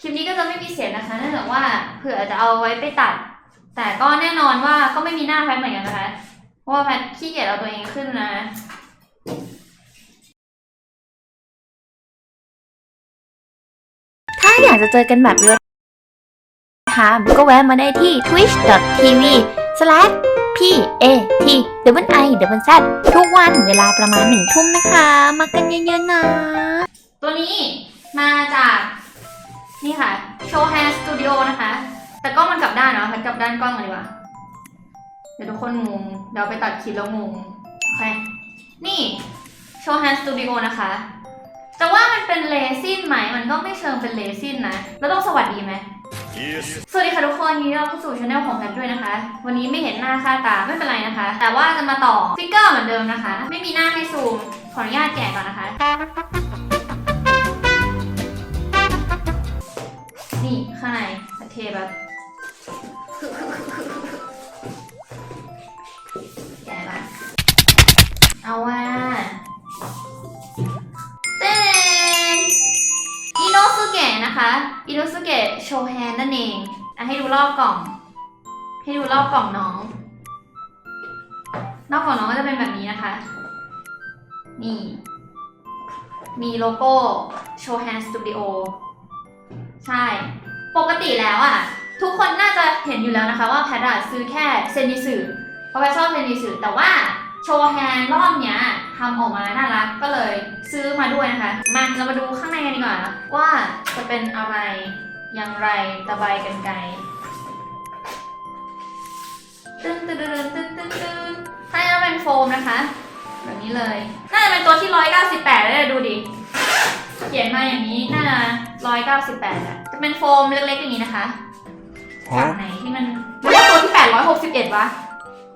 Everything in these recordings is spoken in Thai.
คลิปนี้ก็จะไม่มีเสียงนะคะเนื่องจากว่าเผื่อจะเอาไว้ไปตัด แต่ก็แน่นอนว่าก็ไม่มีหน้าแพทเหมือนกันนะคะ เพราะว่าแพทขี้เกียจเอาตัวเองขึ้นนะถ้าอยากจะเจอกันแบบเรียลไทม์ก็แวะมาได้ที่ twitch.tv p a t w i w z ทุกวันเวลาประมาณหนึ่งทุ่มนะคะ มากันเยอะๆนะ ตัวนี้ มาจากนี่ค่ะ Show Hand Studio นะคะ แต่กล้องมันกลับด้านเนาะแพทกลับด้านกล้องกันดีกว่า เดี๋ยวทุกคนงง เดี๋ยวไปตัดคลิปแล้วงง โอเค นี่ Show Hand Studio นะคะจะว่ามันเป็นเลซินไหม มันก็ไม่เชิงเป็นเลซินนะ แล้วต้องสวัสดีไหม Yes. สวัสดีค่ะทุกคนยินดีต้อนรับเข้าสู่ช anel ของแพทด้วยนะคะ วันนี้ไม่เห็นหน้าค่าตาไม่เป็นไรนะคะ แต่ว่าจะมาต่อฟิกเกอร์เหมือนเดิมนะคะ ไม่มีหน้าให้ซูม ขออนุญาตแกะก่อนนะคะ แบบแกะเอาว่าเต้นอิโนสุเกะนะคะ อิโนสุเกะโชแฮนนั่นเองอะให้ดูรอบกล่อง ให้ดูรอบกล่องน้อง รอบกล่องน้องก็จะเป็นแบบนี้นะคะ นี่ มีโลโก้โชแฮนสตูดิโอใช่ ปกติแล้วอะ ทุกคนน่าจะเห็นอยู่แล้วนะคะว่าแพทอะซื้อแค่เซนิสึเพราะแพทชอบเซนิสึแต่ว่าโชว์แฮนรอบเนี้ยทำออกมาน่ารักก็เลยซื้อมาด้วยนะคะ มาเรามาดูข้างในกันดีกว่าว่าจะเป็นอะไรอย่างไรตะไบกันไกลตึ้งตึ้งตึ้งตึ้งตึ้งตึ้งในจะเป็นโฟมนะคะ แบบนี้เลย น่าจะเป็นตัวที่ 198แล้วเนี่ยดูดิ เขียนมาอย่างนี้น่าจะ198อะจะเป็นโฟมเล็กๆอย่างนี้นะคะจากไหนที่มันหรือว่าตัวที่861วะ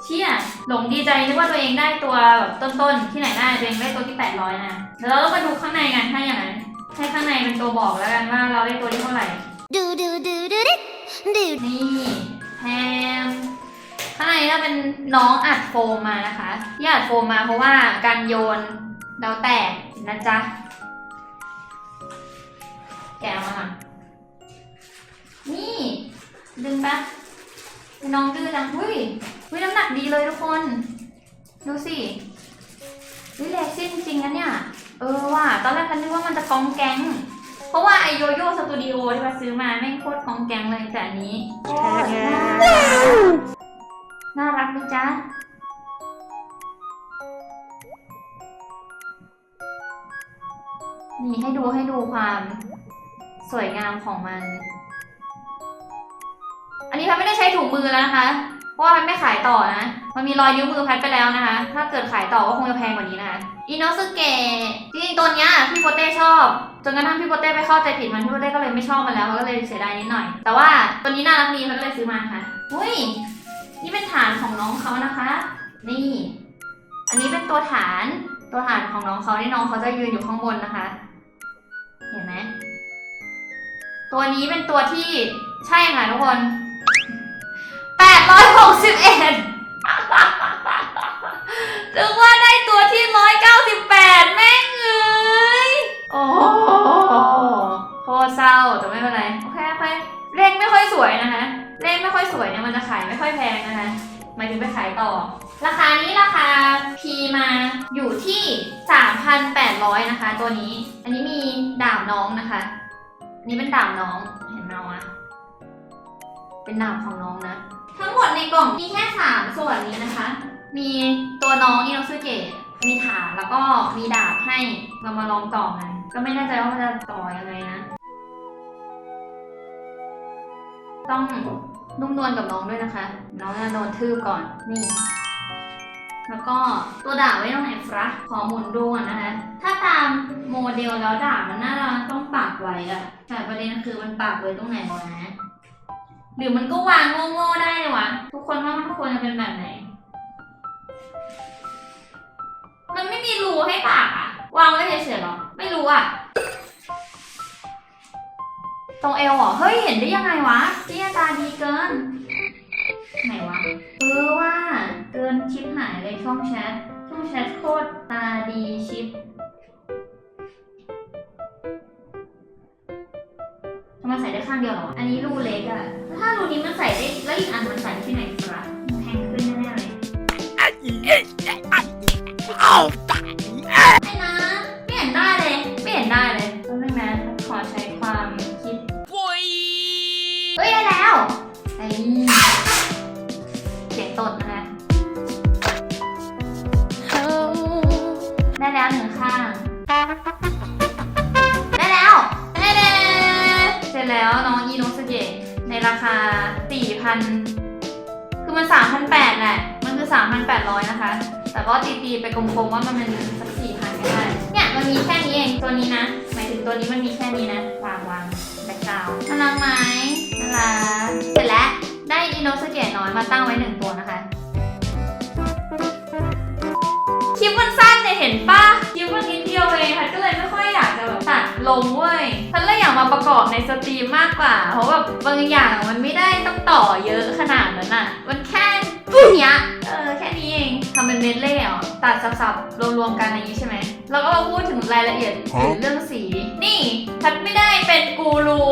เชี่ยหลงดีใจนึกว่าตัวเองได้ตัวแบบต้นๆ ที่ไหนได้ตัวเองได้ตัวที่800นะเดี๋ยวเราต้องมาดูข้างในกันถ้าอย่างนั้นให้ข้างในเป็นตัวบอกแล้วกันว่าเราได้ตัวที่เท่าไหร่ดูดูดูดูดิดูนี่แฮมข้างในก็เป็นน้องอัดโฟมมานะคะที่อัดโฟมมาเพราะว่าการโยนเราแตกนะจ๊ะ แกะออกมาก่อนนี่ดึงแป๊บน้องดื้อจังหุ้ยหุ้ยน้ำหนักดีเลยทุกคน ดูสิวิเลซินจริงนะเนี่ย เออว่ะตอนแรกพันนึกว่ามันจะกองแก๊งเพราะว่าไอโยโย่สตูดิโอที่มาซื้อมาแม่งโคตรกองแก๊งเลยแต่อันนี้โคตรน่ารักน่ารักนะจ๊ะนี่ให้ดูให้ดูความ สวยงามของมัน อันนี้แพทไม่ได้ใช้ถุงมือแล้วนะคะ เพราะว่าแพทไม่ขายต่อนะ มันมีรอยนิ้วมือแพทไปแล้วนะคะ ถ้าเกิดขายต่อก็คงจะแพงกว่านี้นะคะอินโนสึเกะจริงๆตัวเนี้ยพี่โปเต้ชอบ จนกระทั่งพี่โปเต้ไปเข้าใจผิดมันพี่โปเต้ก็เลยไม่ชอบมันแล้วก็เลยเสียดายนิดหน่อย แต่ว่าตัวนี้น่ารักดีแพทก็เลยซื้อมาค่ะอุ้ยนี่เป็นฐานของน้องเขานะคะ นี่ อันนี้เป็นตัวฐานตัวฐานของน้องเขาที่น้องเขาจะยืนอยู่ข้างบนนะคะ เห็นไหม ตัวนี้เป็นตัวที่ใช่ค่ะทุกคน861ถึงว่าได้ตัวที่198แม่งเอ้ยโอ้โหโคตรเศร้าแต่ไม่เป็นไรโอเคไปเลขไม่ค่อยสวยนะคะ เลขไม่ค่อยสวยเนี่ยมันจะขายไม่ค่อยแพงนะคะหมายถึงไปขายต่อ ราคานี้ราคา P มาอยู่ที่ 3,800 นะคะ ตัวนี้ อันนี้มีดาบน้องนะคะ นนี้เป็นดาบน้อง เห็นไหมวะ เป็นดาบของน้องนะ ทั้งหมดในกล่องมีแค่3ส่วนนี้นะคะ มีตัวน้องอิโนสุเกะ มีฐาแล้วก็มีดาบให้ เรามาลองต่อกัน ก็ไม่แน่ใจว่ามันจะต่อยังไงนะ ต้องนุ่มนวลกับน้องด้วยนะคะ น้องจะโดนทืบก่อน นี่ แล้วก็ตัวดาบไว้ตรงไหนฟะขอหมุนดูก่อนนะคะ ถ้าตามโมเดลแล้วดาบมันน่าจะต้องปักไว้อะแต่ประเด็นคือมันปักไว้ตรงไหนวะหรือมันก็วางโง่ๆได้เลยวะ ทุกคนว่ามันควรจะเป็นแบบไหน มันไม่มีรูให้ปากอะวางไว้เฉยๆหรอ ไม่รู้อะตรงเอวเหรอ เฮ้ย เห็นได้ยังไงวะเตี้ยตาดีเกิน ไหนวะ เออว่าเกินชิปหายเลยช่องแชท ช่องแชทโคตรตาดีชิปทำไมใส่ได้ข้างเดียวหรอ อันนี้รูเล็กอะถ้ารูนี้มันใส่ได้ แล้วอีกอันมันใส่ที่ไหนครับ ไปกลมๆว่ามันเป็นสัก4,000ก็ได้ เนี่ยมันมีแค่นี้เองตัวนี้นะ หมายถึงตัวนี้มันมีแค่นี้นะ วางวางแบ็คกราวด์น่ารักไหมน่ารักเสร็จแล้วได้อินโนสเกตน้อยมาตั้งไว้หนึ่งตัวนะคะคลิปมันสั้นเนี่ยเห็นปะคลิปมันนิดเดียวเองค่ะก็เลยไม่ค่อยอยากจะแบบตัดลงเว้ยฉันเลยอยากมาประกอบในสตรีมมากกว่า เพราะแบบบางอย่างมันไม่ได้ต้องต่อเยอะขนาดนั้นอะ มันแค่ เนี้ยเออแค่นี้เองทำเป็นเมดเล่ย์เหรอตัดสับๆรวมๆกันอย่างนี้ใช่ไหมแล้วก็มาพูดถึงรายละเอียดถึงเรื่องสี นี่ฉันไม่ได้เป็นกูรู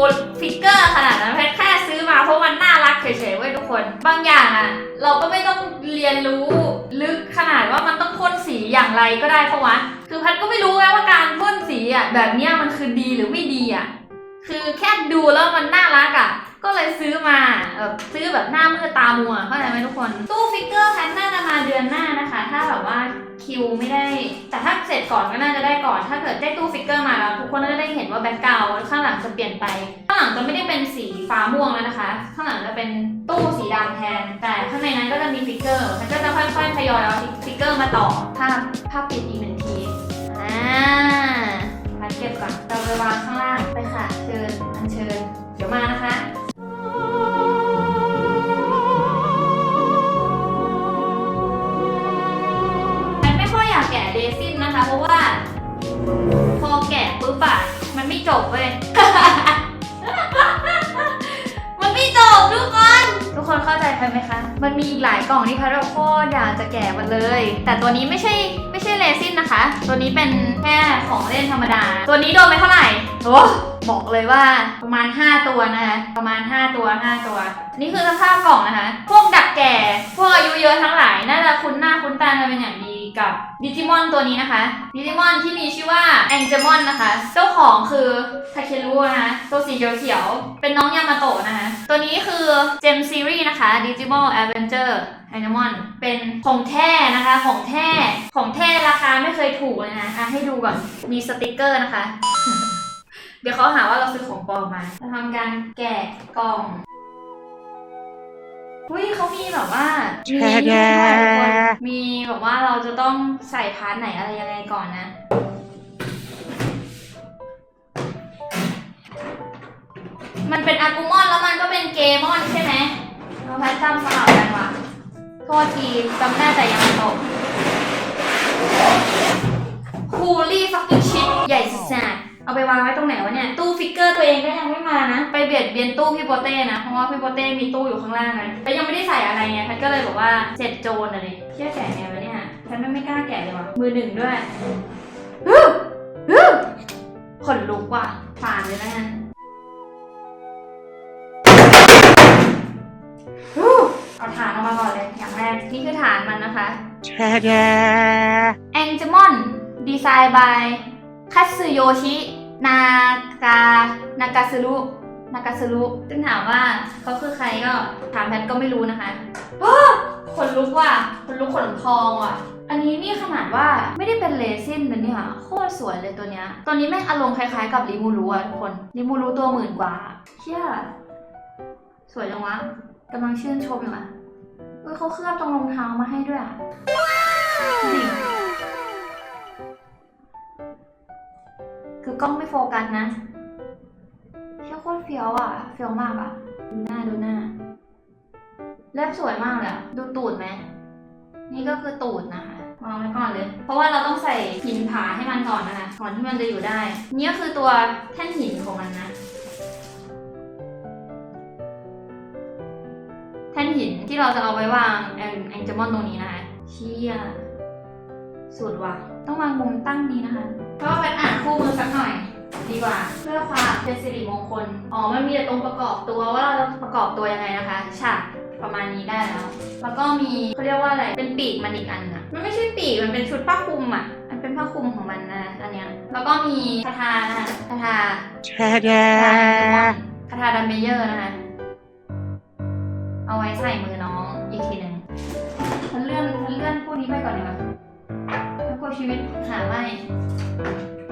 ฟิกเกอร์ขนาดนั้นแค่แค่ซื้อมาเพราะมันน่ารักเฉยๆเว้ยทุกคน บางอย่างอะเราก็ไม่ต้องเรียนรู้ลึกขนาดว่ามันต้องพ่นสีอย่างไรก็ได้เพราะวะคือพัดก็ไม่รู้ไงว่าการพ่นสีอะแบบเนี้ยมันคือดีหรือไม่ดีอะคือแค่ดูแล้วมันน่ารักอะ ก็เลยซื้อมาแบบซื้อแบบหน้ามืดตามัวเข้าใจไหมทุกคน ตู้ฟิกเกอร์แพทน่าจะมาเดือนหน้านะคะ ถ้าแบบว่าคิวไม่ได้ แต่ถ้าเสร็จก่อนก็น่าจะได้ก่อน ถ้าเกิดได้ตู้ฟิกเกอร์มาแล้วทุกคนก็จะได้เห็นว่าแบ็คกราวด์ข้างหลังจะเปลี่ยนไป ข้างหลังจะไม่ได้เป็นสีฟ้าม่วงแล้วนะคะ ข้างหลังจะเป็นตู้สีดำแทน แต่ข้างในนั้นก็จะมีฟิกเกอร์ มันก็จะค่อยๆทยอยเอาฟิกเกอร์มาต่อ ภาพภาพปิดอีกหนึ่งที อ่าพัดเก็บก่อนเราไปวางข้างล่างไปค่ะ เชิญอันเชิญ เดี๋ยวมานะคะ ปุ๊บอะมันไม่จบเว้ย มันไม่จบทุกคน ทุกคนเข้าใจไปไหมคะ มันมีอีกหลายกล่องที่พัดเราโคตรอยากจะแกะมันเลย แต่ตัวนี้ไม่ใช่ไม่ใช่เรซินนะคะ ตัวนี้เป็นแค่ของเล่นธรรมดา ตัวนี้โดนไปเท่าไหร่โอ้บอกเลยว่าประมาณ 5 ตัวนะคะประมาณ 5 ตัว 5 ตัว นี่คือสภาพกล่องนะคะ พวกดักแก่ พวกอายุเยอะทั้งหลายน่าจะคุ้นหน้าคุ้นตากันเป็นอย่าง กับดิจิมอนตัวนี้นะคะ ดิจิมอนที่มีชื่อว่าแองเจมอนนะคะ เจ้าของคือทาเครุนะคะตัวสีเขียวๆเป็นน้องยามาโตะนะคะ ตัวนี้คือเจมซีรีส์นะคะ Digimon Adventure แองเจมอนเป็นของแท้นะคะ ของแท้ของแท้ราคาไม่เคยถูกเลยนะอะให้ดูก่อนมีสติกเกอร์นะคะ เดี๋ยวเขาหาว่าเราซื้อของปลอมมาจะทำการแกะกล่อง อุ้ยเขามีแบบว่า มีให้ด้วยทุกคนมีแบบว่าเราจะต้องใส่พาร์ทไหนอะไรยังไงก่อนนะ มันเป็นอากูมอนแล้วมันก็เป็นเกมอนใช่ไหมเราพัดจำสลับกันวะโทษทีจำได้แต่ยังไม่ตกคูลี่ฟักกิ้งชิปใหญ่สัส เอาไปวางไว้ตรงไหนวะเนี่ย ตู้ฟิกเกอร์ตัวเองก็ยังไม่มานะ ไปเบียดเบียนตู้พี่โปเต้นะ เพราะว่าพี่โปเต้มีตู้อยู่ข้างล่างนะแล้วยังไม่ได้ใส่อะไรไงพัดก็เลยบอกว่าเสร็จโจรอะไรเชี่ยแกะไงวะเนี่ยพัดไม่ไม่กล้าแกะเลยว่ะ มือหนึ่งด้วยฮึ่มฮึ่มขนลุกว่ะผ่านเลยแล้วกันฮู้เอาฐานออกมาก่อนเลย อย่างแรก นี่คือฐานมันนะคะ a n g e m o n ดีไซน์ by คัตสึโยชิ นากานากาซึรุนากาซึรุซึ่งถามว่าเขาคือใครก็ถามแพทก็ไม่รู้นะคะว้าขนลุกว่ะขนลุกขนพองว่ะ อันนี้นี่ขนาดว่าไม่ได้เป็นเลซินนะเนี่ยโคตรสวยเลยตัวเนี้ย ตัวนี้แม่งอารมณ์คล้ายๆกับริมูรุอะทุกคนริมูรุตัวหมื่นกว่าเชี่ยสวยจังวะกำลังชื่นชมอยู่อะเฮ้ยเขาเคลือบตรงรองเท้ามาให้ด้วยอะ กล้องไม่โฟกัสนะเชี่ยโคตรเฟี้ยวอะ เฟี้ยวมากอะ ดูหน้าดูหน้าเล็บสวยมากเลยอะดูตูดไหม นี่ก็คือตูดนะคะวางไว้ก่อนเลย เพราะว่าเราต้องใส่หินผาให้มันก่อนนะคะก่อนที่มันจะอยู่ได้ นี่ก็คือตัวแท่นหินของมันนะ แท่นหินที่เราจะเอาไว้วางแองเจมอนตรงนี้นะคะเชี่ยสุดว่ะ ต้องวางมุมตั้งนี้นะคะเพราะว่าเป็นอ่าน คู่มือสักหน่อย ดีกว่า เพื่อความเป็นสิริมงคล อ๋อ มันมีแต่ตรงประกอบตัวว่าเราจะประกอบตัวยังไงนะคะ ฉากประมาณนี้ได้แล้ว แล้วก็มีเขาเรียกว่าอะไร เป็นปีกมันอีกอันอะมันไม่ใช่ปีก มันเป็นชุดผ้าคลุมอะมันเป็นผ้าคลุมของมันนะอันเนี้ย แล้วก็มีคาถานะคะคาถาคาถาดัมเมเยอร์นะคะ เอาไว้ใส่มือน้องอีกทีหนึ่งฉันเลื่อนฉันเลื่อนพวกนี้ไปก่อนดีกว่าแล้วกลัวชีวิตหาไม่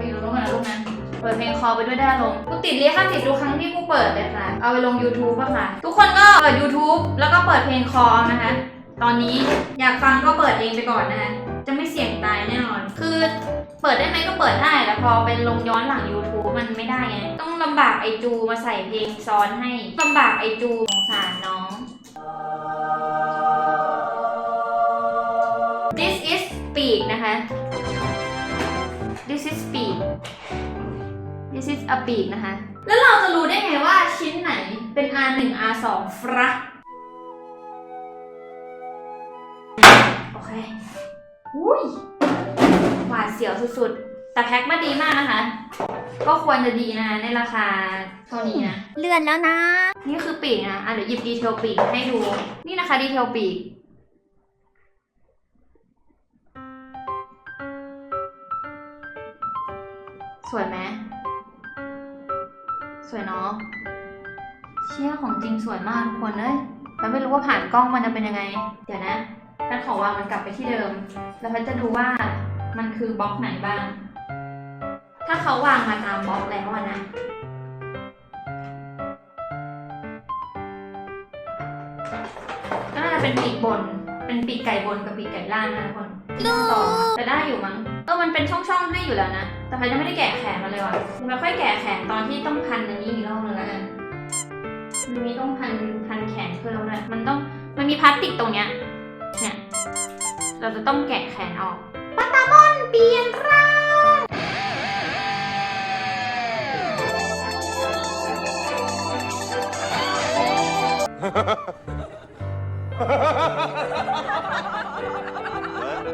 ไปอยู่ตรงนู้นก่อนนะลูกนะ เปิดเพลงคอไปด้วยได้ลงกูติดเรียกค่าติดทุกครั้งที่กูเปิดเลยค่ะ เอาไปลง YouTube อะค่ะ ทุกคนก็เปิด YouTube แล้วก็เปิดเพลงคอนะคะ ตอนนี้อยากฟังก็เปิดเองไปก่อนนะคะ จะไม่เสี่ยงตายแน่นอน คือเปิดได้ไหมก็เปิดได้แต่พอเป็นลงย้อนหลัง YouTube มันไม่ได้ไง ต้องลำบากไอจูมาใส่เพลงซ้อนให้ลำบากไอจูสงสารน้อง This is speak นะคะ This is a peak นะคะ แล้วเราจะรู้ได้ไงว่าชิ้นไหนเป็น R1 R2 ฟรักโอเคอุ้ยหวาดเสียวสุดๆ แต่แพ็คมาดีมากนะคะ ก็ควรจะดีนะคะในราคาเท่านี้นะ เลื่อนแล้วนะ นี่คือปีกนะอะเดี๋ยวหยิบดีเทลปีกให้ดู นี่นะคะดีเทลปีกสวยไหม สวยเนาะเชี่ยของจริงสวยมากทุกคนเลยแต่ไม่รู้ว่าผ่านกล้องมันจะเป็นยังไง เดี๋ยวนะแพทย์ขอวางมันกลับไปที่เดิม แล้วแพทย์จะดูว่ามันคือบล็อกไหนบ้าง ถ้าเขาวางมาตามบล็อกแล้วอะนะ ก็น่าจะเป็นปีกบน เป็นปีกไก่บนกับปีกไก่ล่างนะทุกคนที่ต้องต่อแต่ได้อยู่มั้งเออมันเป็นช่องๆให้อยู่แล้วนะ แต่พันยังไม่ได้แกะแขนมาเลยว่ะมันค่อยแกะแขนตอนที่ต้องพันอันนี้อีกรอบนึงแล้วกันมันมีต้องพันพันแขนเพิ่มด้วยมันต้องมันมีพลาสติกตรงเนี้ยเนี่ยเราจะต้องแกะแขนออกปัตตามอนเปลี่ยนร่าง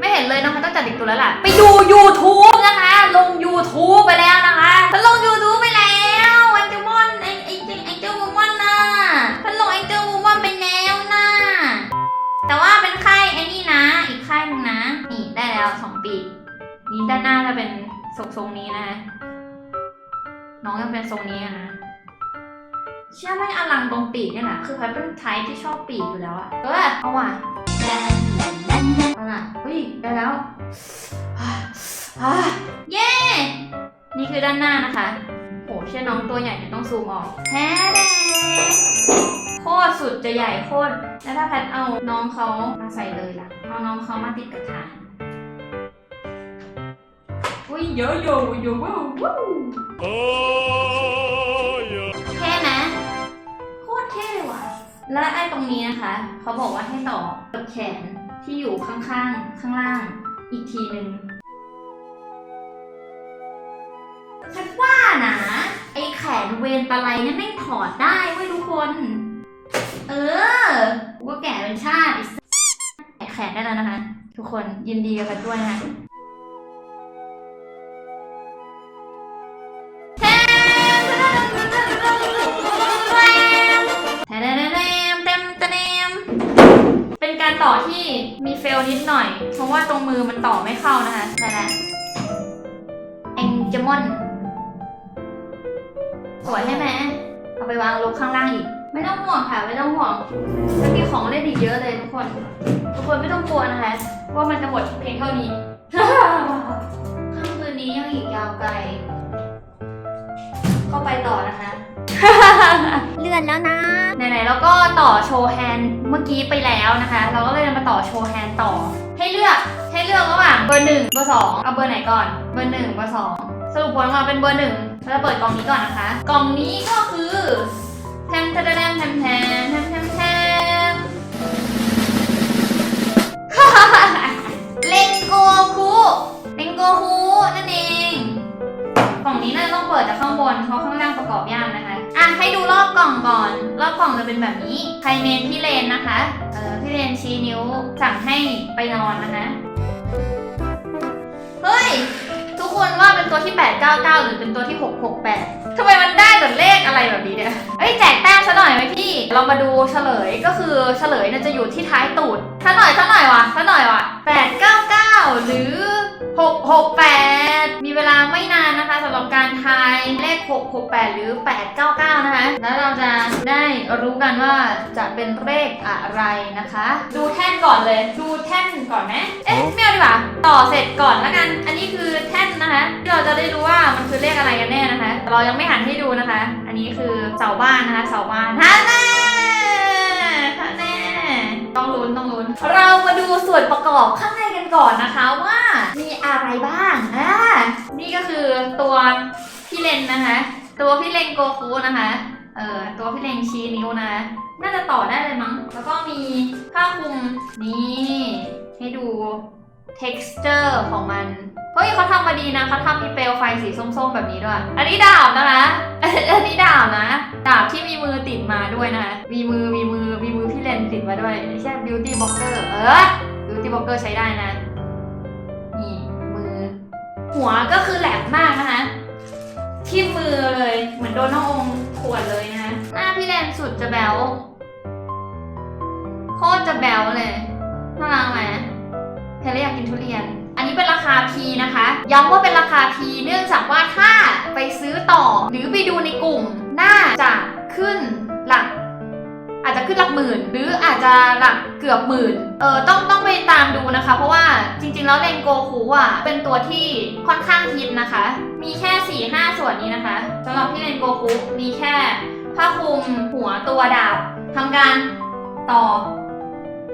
ไม่เห็นเลยน้องพันต้องจัดอีกตัวแล้วล่ะ ไปดู YouTube นะคะลง YouTube ไปแล้วนะคะฉันลง YouTube ไปแล้วอันเจมอนไอไอไอไอเจ้าวูมอนน่ะฉันลงไอเจ้าวูมอนไปแล้วน่ะแต่ว่าเป็นค่ายไอ้นี่นะ อีกค่ายหนึงนะ นี่ได้แล้วสองปี นี่ด้านหน้าจะเป็นทรงทรงนี้นะคะน้องยังเป็นทรงนี้อะนะ เชื่อไหมอลังตรงปีกเนี่ยแหละคือพัดเป็นไทป์ที่ชอบปีกอยู่แล้วอะเออเอาว่ะเอาล่ะอุ้ยได้แล้วอ่าเย้ นี่คือด้านหน้านะคะ โหเชื่อน้องตัวใหญ่เดี๋ยวต้องซูมออกแท้แดโคตรสุดจะใหญ่โคตร แล้วถ้าแพทเอาน้องเขามาใส่เลยล่ะ เอาน้องเขามาติดกับฐานอุ้ยโยโยโยว้าวว้าวเท่ไหมโคตรเท่เลยว่ะ และไอ้ตรงนี้นะคะ เขาบอกว่าให้ต่อกับแขนที่อยู่ข้างๆ ข้างล่างอีกทีหนึ่ง ฉันว่านะ ไอ้แขนเวนตะไลเนี่ยแม่งถอดได้เว้ยทุกคน เออกูก็แก่เป็นชาติไอ้สัสแกะแขนได้แล้วนะคะ ทุกคนยินดีกับกันด้วยนะคะแทมแทมเต็มเต็มเป็นการต่อที่มีเฟลนิดหน่อยเพราะว่าตรงมือมันต่อไม่เข้านะคะแต่ละเอ็งจมอน สวยใช่ไหมเอาไปวางลงข้างล่างอีก ไม่ต้องห่วงค่ะ ไม่ต้องห่วงจะมีของเล่นอีกเยอะเลยทุกคน ทุกคนไม่ต้องกลัวนะคะว่ามันจะหมดเพียงเท่านี้ค่ำคืนนี้ยังอีกยาวไกล ก็ไปต่อนะคะ เลื่อนแล้วนะ ไหนๆแล้วก็ต่อโชว์แฮนด์เมื่อกี้ไปแล้วนะคะ เราก็เลยมาต่อโชว์แฮนด์ต่อ ให้เลือกให้เลือกระหว่างเบอร์หนึ่งเบอร์สองเอาเบอร์ไหนก่อน เบอร์หนึ่งเบอร์สองสรุปผลออกมาเป็นเบอร์หนึ่งเราจะเปิดกล่องนี้ก่อนนะคะ กล่องนี้ก็คือแทมแทมแทมแทมแทมแทมแทมเลนโกคุเลนโกคุนั่นเอง กล่องนี้น่าจะต้องเปิดจากข้างบนเพราะข้างล่างประกอบยากนะคะ อะให้ดูรอบกล่องก่อน รอบกล่องจะเป็นแบบนี้ใครเมนพี่เลนนะคะ เออพี่เลนชี้นิ้วสั่งให้ไปนอนนะคะ เฮ้ย ทุกคนว่าเป็นตัวที่ 899 หรือเป็นตัวที่ 668ทำไมมันได้แต่เลขอะไรแบบนี้เนี่ย เอ้ยแจกแต้มซะหน่อยไหมพี่ เรามาดูเฉลยก็คือเฉลยเนี่ยจะอยู่ที่ท้ายตูดซะหน่อยซะหน่อยวะซะหน่อยวะ899 หรือ 668 มีเวลาไม่นานนะคะสำหรับการทายเลข 668 หรือ 899 นะคะ แล้วเราจะ ได้รู้กันว่าจะเป็นเลขอะไรนะคะ ดูแท่นก่อนเลย ดูแท่นก่อนไหมเอ๊ะไม่เอาดีกว่า ต่อเสร็จก่อนแล้วกัน อันนี้คือแท่นนะคะที่เราจะได้รู้ว่ามันคือเลขอะไรกันแน่นะคะ แต่เรายังไม่หันให้ดูนะคะ อันนี้คือเสาบ้านนะคะ เสาบ้านท่าแน่ท่าแน่ต้องลุ้นต้องลุ้น เรามาดูส่วนประกอบข้างในกันก่อนนะคะว่ามีอะไรบ้างอ่านี่ก็คือตัวพี่เลนนะคะ ตัวพี่เลนโกคูนะคะ เอ่อตัวพี่เลนชี้นิ้วนะ น่าจะต่อได้เลยมั้ง แล้วก็มีผ้าคลุมนี่ให้ดู texture ของมัน เฮ้ยเขาทำมาดีนะเขาทำมีเปลวไฟสีส้มๆ แบบนี้ด้วย อันนี้ดาบนะคะ อันนี้ดาบนะ ดาบที่มีมือติดมาด้วยนะ มีมือ มีมือ มีมือพี่เลนติดมาด้วยไม่ใช่ beauty blocker เออ beauty blocker ใช้ได้นะ นี่มือ หัวก็คือแหลมมากนะคะ ที่มือเลย เหมือนโดนน้ององ ขวดเลยนะหน้าพี่แลนสุดจะแบวโคตรจะแบวเลยน่ารักไหมเธอเลยอยากกินทุเรียน อันนี้เป็นราคา P นะคะ ย้ำว่าเป็นราคา P เนื่องจากว่าถ้าไปซื้อต่อ หรือไปดูในกลุ่ม น่าจะขึ้นหลัก อาจจะขึ้นหลักหมื่น หรืออาจจะหลักเกือบหมื่น เออต้องต้องไปตามดูนะคะ เพราะว่าจริงๆ แล้วเลนโกคูอะเป็นตัวที่ค่อนข้างฮิตนะคะ มีแค่4ี่ห้าส่วนนี้นะคะสำหรับที่เลนโกคูมีแค่ผ้าคลุมหัวตัวดาบทำการต่อ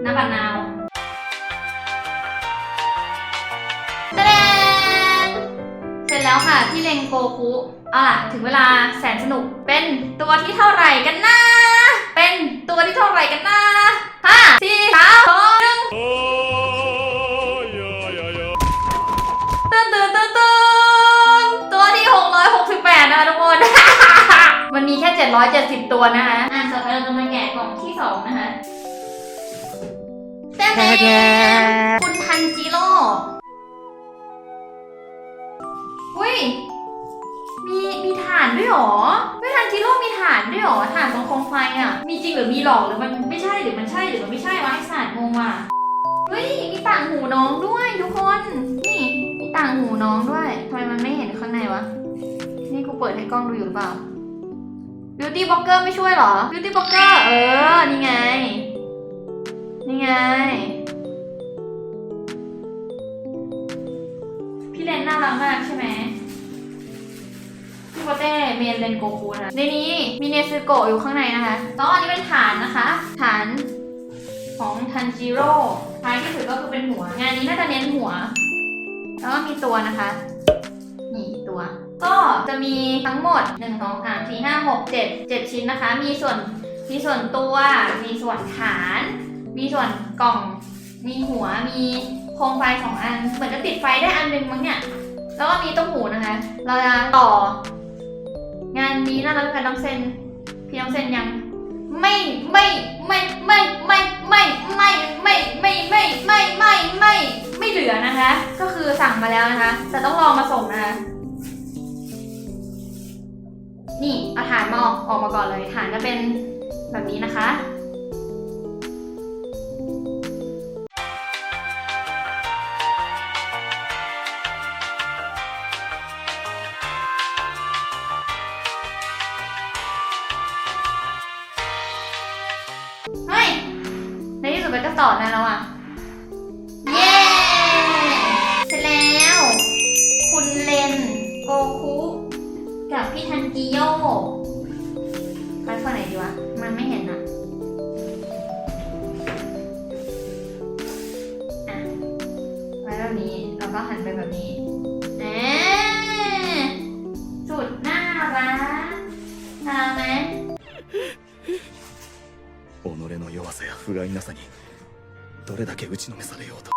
น้ำบัดนาวตะเดนเสร็จแล้วค่ะที่เลนโกคูเอาล่ะ ถึงเวลาแสนสนุกเป็นตัวที่เท่าไหร่กันนะ เป็นตัวที่เท่าไหร่กันนะห้าสี่สามสองหนึ่งตื่นตื่นตื่นตื่นตัวที่หกร้อยหกสิบแปดนะคะทุกคน มันมีแค่เจ็ดร้อยเจ็ดสิบตัวนะคะอะต่อไปเราจะมาแกะกล่องที่สองนะคะแจ๊แจ๊คุณทันจิโร่อุ้ย มีมีฐานด้วยหรอไม่ทันจิโร่มีฐานด้วยหรอฐานตรงโคมไฟอะ มีจริงหรือมีหลอกหรือมันไม่ใช่หรือมันใช่หรือมันไม่ใช่วะไอศาสตร์งงว่ะเฮ้ยมีต่างหูน้องด้วยทุกคน นี่มีต่างหูน้องด้วยทำไมมันไม่เห็นข้างในวะ นี่กูเปิดให้กล้องดูอยู่หรือเปล่า Beauty Blocker ไม่ช่วยหรอ Beauty Blocker เออ นี่ไง นี่ไง พี่เลนน่ารักมากใช่ไหม เมนเลนโกคูนะในนี้มีเนซึโกะอยู่ข้างในนะคะแล้วอันนี้เป็นฐานนะคะ ฐานของทันจิโร่ท้ายที่สุดก็คือเป็นหัว งานนี้น่าจะเน้นหัว แล้วก็มีตัวนะคะ นี่ตัว ก็จะมีทั้งหมด 1 2 3 4 5 6 7 7 ชิ้นนะคะ มีส่วน มีส่วนตัว มีส่วนฐาน มีส่วนกล่อง มีหัว มีโคมไฟสองอัน เหมือนจะติดไฟได้อันหนึงมั้งเนี่ย แล้วก็มีต้มหูนะคะ เราจะต่อ งานนี้น่ารักกับน้องเซน พี่น้องเซนยัง ไม่ไม่ไม่ไม่ไม่ไม่ไม่ไม่ไม่ไม่ไม่ไม่ไม่ไม่เหลือนะคะ ก็คือสั่งมาแล้วนะคะ แต่ต้องรอมาส่งนะคะนี่เอาฐานมาออกออกมาก่อนเลยฐานจะเป็นแบบนี้นะคะ 己の弱さや不甲斐なさにどれだけ打ちのめされようと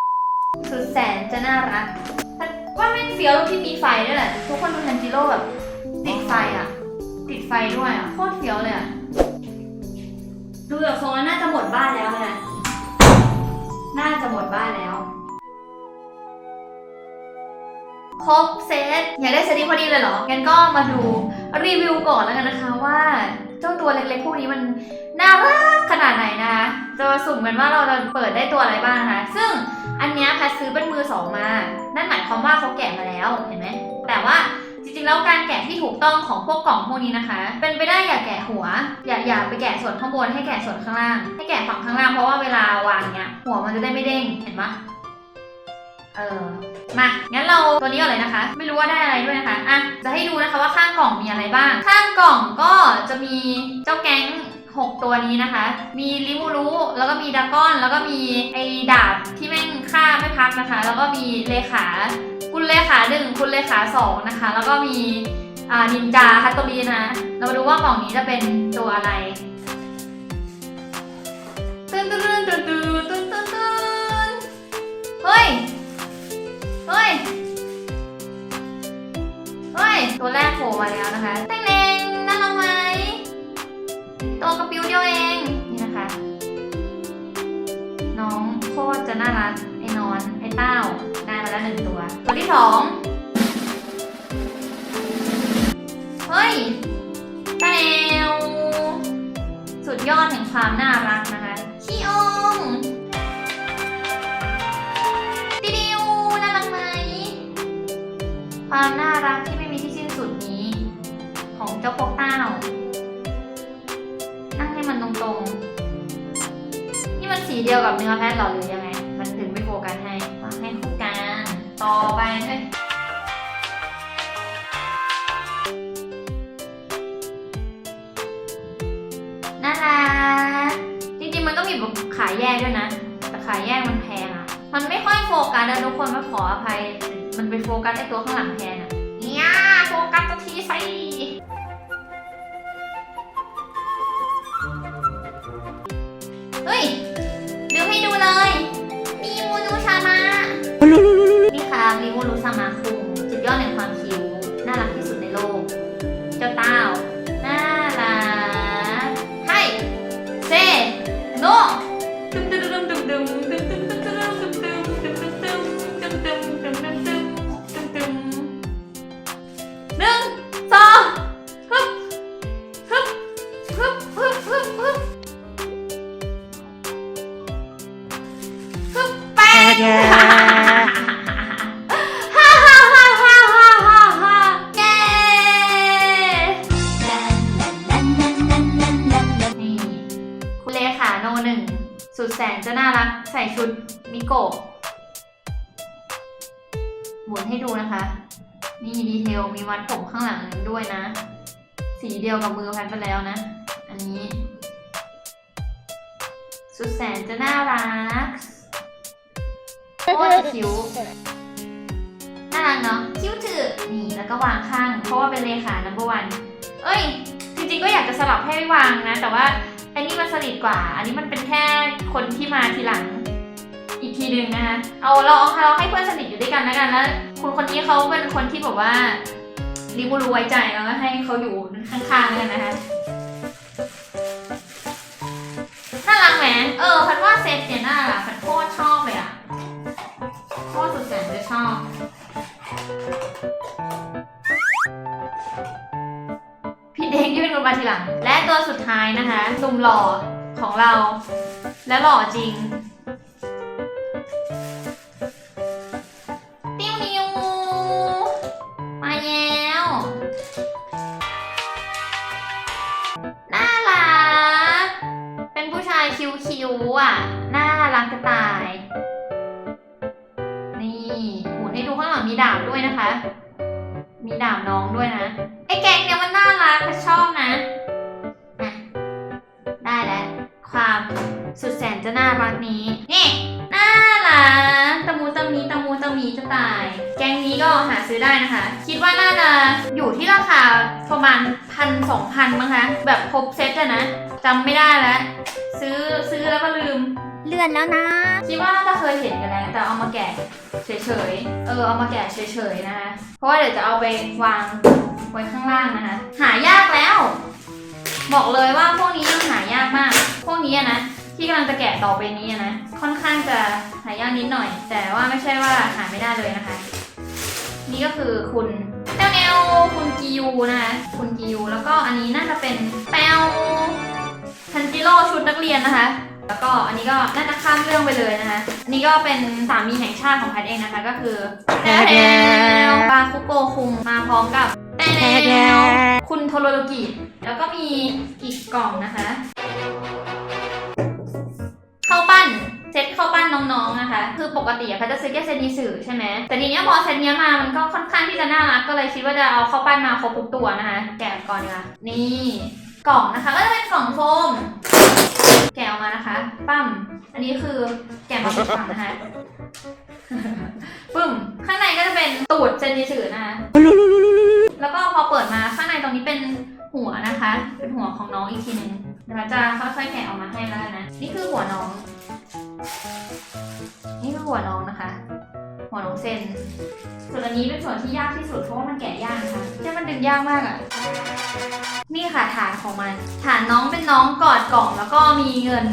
สุดแสนจะน่ารักว่าแม่งเฟี้ยวตรงที่มีไฟด้วยแหละ ทุกคนดูทันจิโร่แบบ ติดไฟอ่ะ ติดไฟด้วยอ่ะ โคตรเฟี้ยวเลยอ่ะ ดูจากทรงแล้วน่าจะหมดบ้านแล้วนะ น่าจะหมดบ้านแล้ว ครบเซตอยากได้เซตนี้พอดีเลยเหรอ งั้นก็มาดูรีวิวก่อนแล้วกันนะคะว่า เจ้าตัวเล็กๆพวกนี้มันน่ารักขนาดไหนนะคะ จะมาสุ่มกันว่าเราจะเปิดได้ตัวอะไรบ้างนะคะ ซึ่งอันนี้แพทซื้อเป็นมือสองมา นั่นหมายความว่าเขาแกะมาแล้วเห็นไหม แต่ว่าจริงๆแล้วการแกะที่ถูกต้องของพวกกล่องพวกนี้นะคะ เป็นไปได้อย่าแกะหัว อย่าอย่าไปแกะส่วนข้างบนให้แกะส่วนข้างล่าง ให้แกะฝั่งข้างล่างเพราะว่าเวลาวางเนี้ยหัวมันจะได้ไม่เด้งเห็นปะ เออมา งั้นเราตัวนี้ก่อนเลยนะคะ ไม่รู้ว่าได้อะไรด้วยนะคะ อะ จะให้ดูนะคะว่าข้างกล่องมีอะไรบ้าง ข้างกล่องก็จะมีเจ้าแก๊ง 6 ตัวนี้นะคะ มีลิมูรุแล้วก็มีดากอน แล้วก็มีไอ้ดาบที่แม่งฆ่าไม่พักนะคะ แล้วก็มีเลขา คุณเลขาหนึ่งคุณเลขาสองนะคะ แล้วก็มีอ่านินจาฮัตโตรีนะ เรามาดูว่ากล่องนี้จะเป็นตัวอะไรตึ้นตึ้นตึ้นตึ้นตึ้นตึ้นตึ้นเฮ้ย เฮ้ย เฮ้ย ตัวแรกโผล่มาแล้วนะคะแตงแดงน่ารักไหม ตัวกระปิวเดียวเอง นี่นะคะ น้องโคตรจะน่ารัก ไอ้นอน ไอ้เต้า ได้มาแล้วหนึ่งตัว ตัวที่สองเฮ้ยแตวสุดยอดแห่งความน่ารัก ความน่ารักที่ไม่มีที่สิ้นสุดนี้ ของเจ้าพวกเต้า นั่งให้มันตรงๆ นี่มันสีเดียวกับเนื้อแพทหรอหรือยังไง มันถึงไม่โฟกัสให้มางให้คู่กันต่อไปเฮ้ยน่ารักจริงๆมันก็มีแบบขายแยกด้วยนะ แต่ขายแยกมันแพงอะมันไม่ค่อยโฟกัสนะทุกคนมาขออภัย มันไปโฟกัสไอตัวข้างหลังแทนอะเนี่ยโฟกัสตัวทีสิเฮ้ยลืมให้ดูเลย มีมูนูชามะนี่ค่ะมีมูนูชามะ นะ สีเดียวกับมือแพนไปแล้วนะ อันนี้ สุดแสนจะน่ารักโคตรคิ้วน่ารักเนาะคิ้วถือนี่แล้วก็วางข้าง เพราะว่าเป็นเลขา number one เอ้ย จริงๆก็อยากจะสลับให้วางนะ แต่ว่าอันนี้มันสนิทกว่า อันนี้มันเป็นแค่คนที่มาทีหลังอีกทีหนึ่งนะคะ เอาเราเอาเราให้เพื่อนสนิทอยู่ด้วยกันแล้วกันแล้วคุณคนนี้เขาเป็นคนที่แบบว่า ริมูรู้ไว้ใจแล้วก็ให้เขาอยู่ข้างๆกันนะคะน่ารักไหมเออพันว่าเซตเนี่ยน่ารักพันโคตรชอบเลยอะโคตรสุดแสนจะชอบพี่เด้งยื่นลงมาทีหลัง และตัวสุดท้ายนะคะซุ่มหล่อของเรา และหล่อจริง นะคะ คิดว่าน่าจะอยู่ที่ราคาประมาณพันสองพันมั้งคะ แบบครบเซตอะนะจำไม่ได้แล้ว ซื้อซื้อแล้วก็ลืม เลื่อนแล้วนะ คิดว่าน่าจะเคยเห็นกันแล้วแต่เอามาแกะเฉยๆ เออเอามาแกะเฉยๆนะคะ เพราะว่าเดี๋ยวจะเอาไปวางไว้ข้างล่างนะคะ หายากแล้ว บอกเลยว่าพวกนี้ยังหายากมาก พวกนี้อะนะ ที่กำลังจะแกะต่อไปนี้อะนะ ค่อนข้างจะหายากนิดหน่อย แต่ว่าไม่ใช่ว่าหาไม่ได้เลยนะคะ นี่ก็คือคุณแนวแนวคุณกิยูนะคะคุณกิยูแล้วก็อันนี้น่าจะเป็นแปวทันจิโร่ชุดนักเรียนนะคะ แล้วก็อันนี้ก็น่าจะข้ามเรื่องไปเลยนะคะอันนี้ก็เป็นสามีแห่งชาติของแพทเองนะคะก็คือแนวแนวปาคุโกคุงมาพร้อมกับแนวแนวคุณโทโรโรกิแล้วก็มีอีกกล่องนะคะข้าวปั้น เซตข้าวปั้นน้องๆนะคะ คือปกติอะเขาจะซื้อแค่เซตนิสือใช่ไหมแต่ทีเนี้ยพอเซตเนี้ยมามันก็ค่อนข้างที่จะน่ารักก็เลยคิดว่าจะเอาข้าวปั้นมาครบทุกตัวนะคะ แกะก่อนดีกว่านี่กล่องนะคะก็จะเป็นกล่องโฟม แกะออกมานะคะ ปั้มอันนี้คือแกะมาเป็นฝั่งนะคะปึ้มข้างในก็จะเป็นตูดเซนนิสือนะคะแล้วก็พอเปิดมาข้างในตรงนี้เป็น หัวนะคะ เป็นหัวของน้องอีกทีหนึ่งเดี๋ยวเราจะค่อยๆแกะออกมาให้แล้วนนะ นี่คือหัวน้อง นี่คือหัวน้องนะคะ หัวน้องเซนส่วนอันนี้เป็นส่วนที่ยากที่สุดเพราะว่ามันแกะยากนะคะใช่มันดึงยากมากอะ่ะ นี่ค่ะฐานของมัน ฐานน้องเป็นน้องกอดกล่องแล้วก็มีเงิน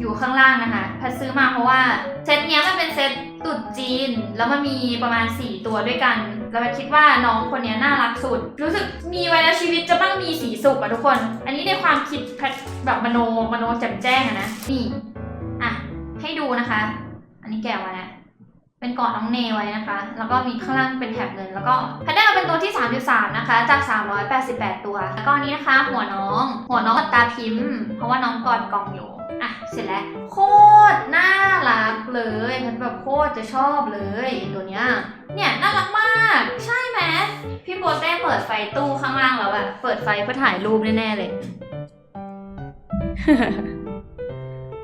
อยู่ข้างล่างนะคะแพทซื้อมาเพราะว่าเซตเนี้ยมันเป็นเซตตุดจีน แล้วมันมีประมาณ 4 ตัวด้วยกันแล้วแพทคิดว่าน้องคนเนี้ยน่ารักสุด รู้สึกมีไว้แล้วชีวิตจะต้องมีสีสุขอะทุกคน อันนี้ในความคิดแพทแบบมโนมโนแจ่มแจ้งอะนะนี่อะให้ดูนะคะ อันนี้แกะมาแล้วเป็นกาะน้องเนไว้นะคะ แล้วก็มีข้างล่างเป็นแถบเงิน แล้วก็แพทได้มาเป็นตัวที่ 33 นะคะ จาก 388 ตัว แล้วก็นนี้นะคะ หัวน้อง หัวน้องกับตาพิมพ์ เพราะว่าน้องกอดกล่องอยู่ อะเสร็จแล้วโคตรน่ารักเลยแพทแบบโคตรจะชอบเลยตัวเนี้ยเนี่ยน่ารักมาก ใช่ไหมพี่โปเต้เปิดไฟตู้ข้างล่างแล้วอะเปิดไฟเพื่อถ่ายรูปแน่ๆเลย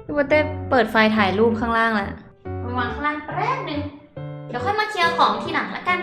พี่โปเต้เปิดไฟถ่ายรูปข้างล่างแล้ววางข้างล่างแป๊บนึงเดี๋ยวค่อยมาเคลียร์ของทีหลังละกัน